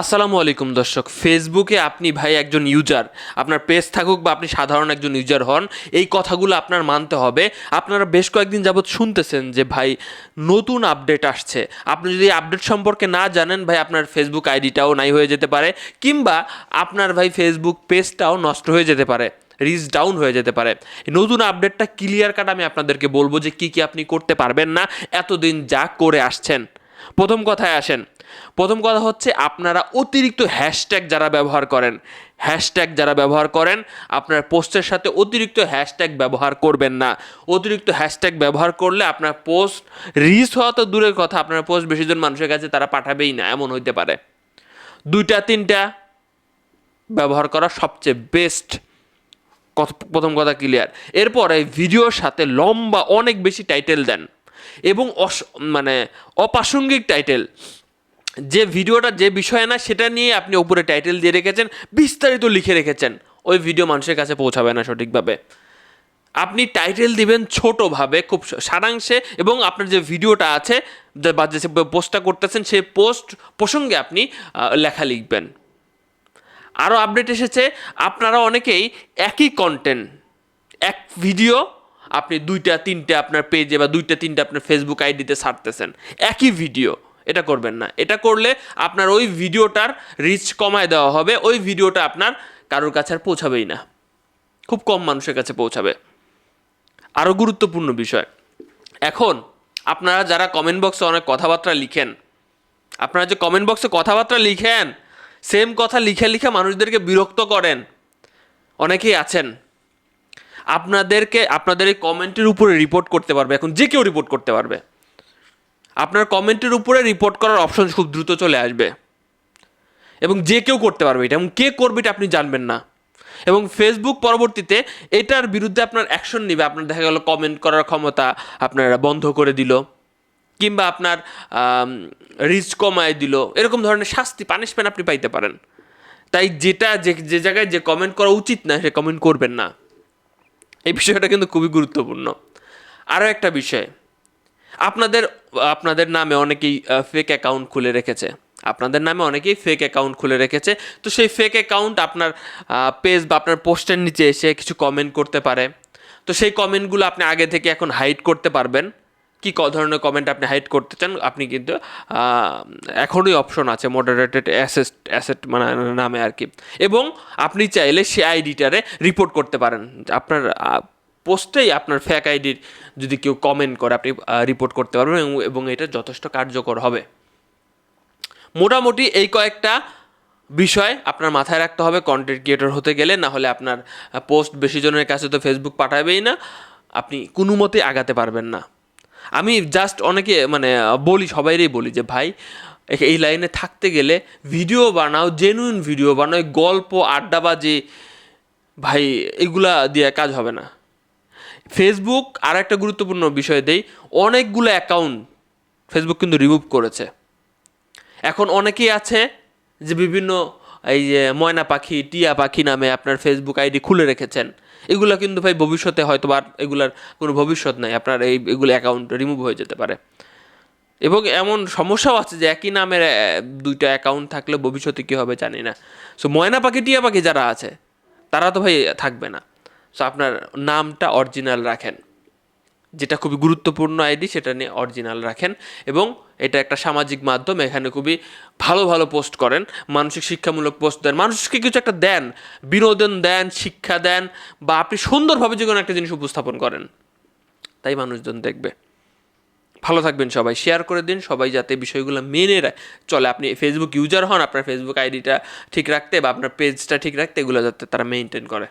আসসালামু আলাইকুম দর্শক। ফেসবুকে আপনি ভাই একজন ইউজার আপনার পেজ থাকুক বা আপনি সাধারণ একজন ইউজার হন, এই কথাগুলো আপনার মানতে হবে। আপনারা বেশ কয়েকদিন যাবৎ শুনতেছেন যে ভাই নতুন আপডেট আসছে। আপনি যদি আপডেট সম্পর্কে না জানেন, ভাই আপনার ফেসবুক আইডিটাও নাই হয়ে যেতে পারে, কিংবা আপনার ভাই ফেসবুক পেজটাও নষ্ট হয়ে যেতে পারে রিচ ডাউন হয়ে যেতে পারে। নতুন আপডেটটা ক্লিয়ার কাট আমি আপনাদেরকে বলব যে কী কী আপনি করতে পারবেন না, এতদিন যা করে আসছেন। প্রথম কথায় আসেন প্রথম কথা হচ্ছে আপনারা অতিরিক্ত হ্যাশট্যাগ যারা ব্যবহার করেন, হ্যাশট্যাগ যারা ব্যবহার করেন, আপনার পোস্টের সাথে অতিরিক্ত হ্যাশট্যাগ ব্যবহার করবেন না। অতিরিক্ত হ্যাশট্যাগ ব্যবহার করলে আপনার পোস্ট রিচ হওয়া তো দূরের কথা, আপনার পোস্ট বেশিজন মানুষের কাছে তারা পাঠাবেই না, এমন হইতে পারে। দুইটা, তিনটা ব্যবহার করা সবচেয়ে বেস্ট প্রথম কথা ক্লিয়ার এরপরে ভিডিওর সাথে লম্বা অনেক বেশি টাইটেল দেন এবং অস- মানে অপ্রাসঙ্গিক টাইটেল যে ভিডিওটা, যে বিষয় না, সেটা নিয়ে আপনি উপরে টাইটেল দিয়ে রেখেছেন, বিস্তারিত লিখে রেখেছেন, ওই ভিডিও মানুষের কাছে পৌঁছাবে না সঠিকভাবে। আপনি টাইটেল দিবেন ছোটোভাবে, খুব সারাংশে, এবং আপনার যে ভিডিওটা আছে বা যে পোস্টটা করতেছেন, সেই পোস্ট প্রসঙ্গে আপনি লেখা লিখবেন। আরও আপডেট এসেছে, আপনারা অনেকেই একই কন্টেন্ট এক ভিডিও আপনি দুইটা, তিনটে আপনার পেজে বা দুইটা, তিনটে আপনার ফেসবুক আইডিতে ছাড়তেছেন, একই ভিডিও এটা করবেন না। এটা করলে আপনার ওই ভিডিওটার রিচ কমায় দেওয়া হবে, ওই ভিডিওটা আপনার কারোর কাছে আর পৌঁছাবেই না। খুব কম মানুষের কাছে পৌঁছাবে। আরও গুরুত্বপূর্ণ বিষয়, এখন আপনারা যারা কমেন্ট বক্সে অনেক কথাবার্তা লিখেন, আপনারা যে কমেন্ট বক্সে কথাবার্তা লিখেন সেম কথা লিখে লিখে মানুষদেরকে বিরক্ত করেন, অনেকেই আছেন, আপনাদেরকে, আপনাদের এই কমেন্টের উপরে রিপোর্ট করতে পারবে, এখন যে কেউ রিপোর্ট করতে পারবে। আপনার কমেন্টের উপরে রিপোর্ট করার অপশন খুব দ্রুত চলে আসবে। এবং যে কেউ করতে পারবে এটা, এবং কে করবে এটা আপনি জানবেন না। এবং ফেসবুক পরবর্তীতে এটার বিরুদ্ধে আপনার অ্যাকশন নেবে। আপনার দেখা গেল কমেন্ট করার ক্ষমতা আপনারা বন্ধ করে দিল, কিংবা আপনার রিচ কমায় দিল। এরকম ধরনের শাস্তি পানিশমেন্ট আপনি পাইতে পারেন। তাই যেটা, যে যে জায়গায় যে কমেন্ট করা উচিত না, সে কমেন্ট করবেন না। এই বিষয়টা কিন্তু খুবই গুরুত্বপূর্ণ। আরও একটা বিষয় আপনাদের আপনাদের নামে অনেকেই ফেক অ্যাকাউন্ট খুলে রেখেছে। আপনাদের নামে অনেকেই ফেক অ্যাকাউন্ট খুলে রেখেছে। তো সেই ফেক অ্যাকাউন্ট আপনার পেজ বা আপনার পোস্টের নিচে এসে কিছু কমেন্ট করতে পারে। তো সেই কমেন্টগুলো আপনি আগে থেকে এখন হাইড করতে পারবেন। কি ক, ধরনের কমেন্ট আপনি হাইড করতে চান, আপনি কিন্তু এখনই অপশন আছে মডারেটেড অ্যাসেস্ট অ্যাসেট মানে নামে আর কি। এবং আপনি চাইলে সে আইডিটারে রিপোর্ট করতে পারেন। আপনার পোস্টেই আপনার ফ্যাক আইডির যদি কেউ কমেন্ট করে, আপনি রিপোর্ট করতে পারবেন এবং- এটা যথেষ্ট কার্যকর হবে। মোটামুটি এই কয়েকটা বিষয় আপনার মাথায় রাখতে হবে কন্টেন্ট ক্রিয়েটর হতে গেলে, না হলে আপনার পোস্ট বেশি জনের কাছে তো ফেসবুক পাঠাবেই না, আপনি কোনো মতে আগাতে পারবেন না। আমি জাস্ট অনেকে মানে বলি, সবাইরই বলি যে, ভাই এই লাইনে থাকতে গেলে ভিডিও বানাও জেনুইন ভিডিও বানাও গল্প আড্ডাবাজি ভাই, এগুলা দিয়ে কাজ হবে না। ফেসবুক আর একটা গুরুত্বপূর্ণ বিষয় দেই, অনেকগুলো অ্যাকাউন্ট ফেসবুক কিন্তু রিমুভ করেছে। এখন অনেকেই আছে যে বিভিন্ন এই যে ময়না পাখি, টিয়া পাখি নামে আপনার ফেসবুক আইডি খুলে রেখেছেন। এগুলো কিন্তু ভাই ভবিষ্যতে হয়তো বা এগুলার কোনো ভবিষ্যৎ নাই, আপনার এই এগুলো অ্যাকাউন্ট রিমুভ হয়ে যেতে পারে। এবং এমন সমস্যাও আছে যে একই নামের দুইটা অ্যাকাউন্ট থাকলে ভবিষ্যতে কী হবে জানি না। সো ময়না পাখি, টিয়া পাখি যারা আছে, তারা তো ভাই থাকবে না। সো আপনার নামটা অরিজিনাল রাখেন। যেটা খুবই গুরুত্বপূর্ণ আইডি, সেটা নিয়ে অরিজিনাল রাখেন এবং এটা একটা সামাজিক মাধ্যম, এখানে খুবই ভালো ভালো পোস্ট করেন, মানসিক শিক্ষামূলক পোস্ট দেন, মানুষকে কিছু একটা দেন, বিনোদন দেন, শিক্ষা দেন, বা আপনি সুন্দরভাবে যে কোনো একটা জিনিস উপস্থাপন করেন, তাই মানুষজন দেখবে। ভালো থাকবেন সবাই শেয়ার করে দিন, সবাই যাতে বিষয়গুলো মেনে চলে। আপনি ফেসবুক ইউজার হন, আপনার ফেসবুক আইডিটা ঠিক রাখতে বা আপনার পেজটা ঠিক রাখতে এগুলো যাতে তারা মেনটেন করে।